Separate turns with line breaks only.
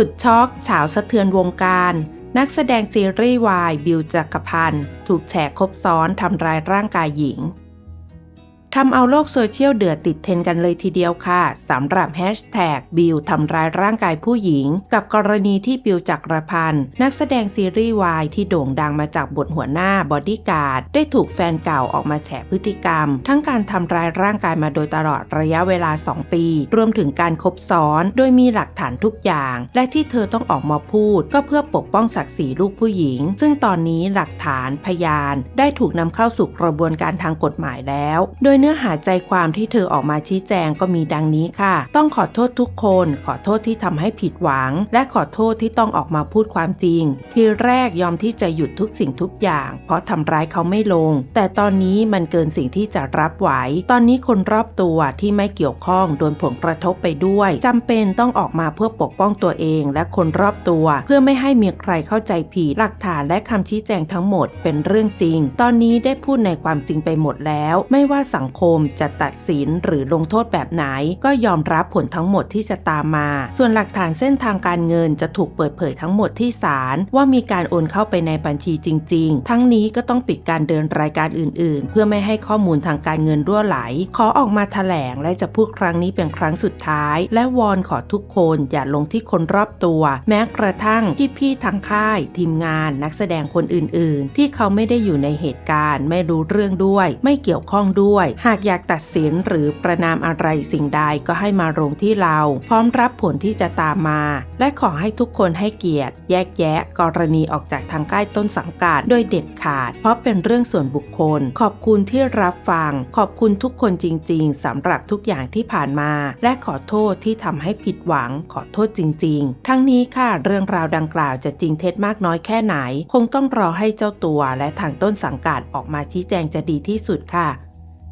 สุดช็อกฉาวสะเทือนวงการ นักแสดงซีรีส์วายบิวจักรพันธ์ถูกแฉคบซ้อนทำร้ายร่างกายหญิง ทำเอาโลกโซเชียลเดือดติดเทนกันเลยทีเดียวค่ะสำหรับแฮชแท็กบิวทำร้ายร่างกายผู้หญิง กับกรณีที่บิวจักรพันธ์นักแสดงซีรีส์วายที่โด่งดังมาจากบทหัวหน้าบอดี้การ์ดได้ถูกแฟนเก่าออกมาแฉพฤติกรรม ทั้งการทำร้ายร่างกายมาโดยตลอดระยะเวลา 2 ปี รวมถึงการคบซ้อน โดยมีหลักฐานทุกอย่าง และที่เธอต้องออกมาพูด ก็เพื่อปกป้องศักดิ์ศรีลูกผู้หญิง ซึ่งตอนนี้หลักฐานพยาน ได้ถูกนำเข้าสู่กระบวนการทางกฎหมายแล้ว โดยเนื้อหาใจความที่เธอออกมาชี้แจงก็มีดังนี้ค่ะ ต้องขอโทษทุกคน ขอโทษที่ทำให้ผิดหวัง และขอโทษที่ต้องออกมาพูดความจริง ทีแรกยอมที่จะหยุดทุกสิ่งทุกอย่าง เพราะทำร้ายเขาไม่ลง แต่ตอนนี้มันเกินสิ่งที่จะรับไหว ตอนนี้คนรอบตัวที่ไม่เกี่ยวข้องโดนผลกระทบไปด้วยจำเป็นต้องออกมาเพื่อปกป้องตัวเอง และคนรอบตัว เพื่อไม่ให้มีใครเข้าใจผิดหลักฐานและคำชี้แจงทั้งหมดเป็นเรื่องจริง ตอนนี้ได้พูดในความจริงไปหมดแล้ว ไม่ว่าสังคมจะตัดสินหรือลงโทษแบบไหน ก็ยอมรับผลทั้งหมดที่จะตามมา ส่วนหลักฐานเส้นทางการเงินจะถูกเปิดเผยทั้งหมดที่ศาลว่ามีการโอนเข้าไปในบัญชีจริง ๆ ทั้งนี้ก็ต้องปิดการเดินรายการอื่น ๆ เพื่อไม่ให้ข้อมูลทางการเงินรั่วไหล ขอออกมาแถลงและจะพูดครั้งนี้เป็นครั้งสุดท้าย และวอนขอทุกคนอย่าลงที่คนรอบตัว แม้กระทั่งพี่ๆทางค่าย ทีมงานนักแสดงคนอื่น ๆ ที่เขาไม่ได้อยู่ในเหตุการณ์ ไม่รู้เรื่องด้วย ไม่เกี่ยวข้องด้วยหากอยากตัดสินหรือประนามอะไรสิ่งใดก็ให้มาลงที่เรา พร้อมรับผลที่จะตามมา และขอให้ทุกคนให้เกียรติ แยกแยะ กรณีออกจากทางค่ายต้นสังกัดโดยเด็ดขาด เพราะเป็นเรื่องส่วนบุคคล ขอบคุณที่รับฟัง ขอบคุณทุกคนจริง ๆสำหรับทุกอย่างที่ผ่านมา และขอโทษที่ทำให้ผิดหวัง ขอโทษจริง ๆ ทั้งนี้ค่ะเรื่องราวดังกล่าวจะจริงเท็จมากน้อยแค่ไหน คงต้องรอให้เจ้าตัวและทางต้นสังกัดออกมาชี้แจงจะดีที่สุดค่ะ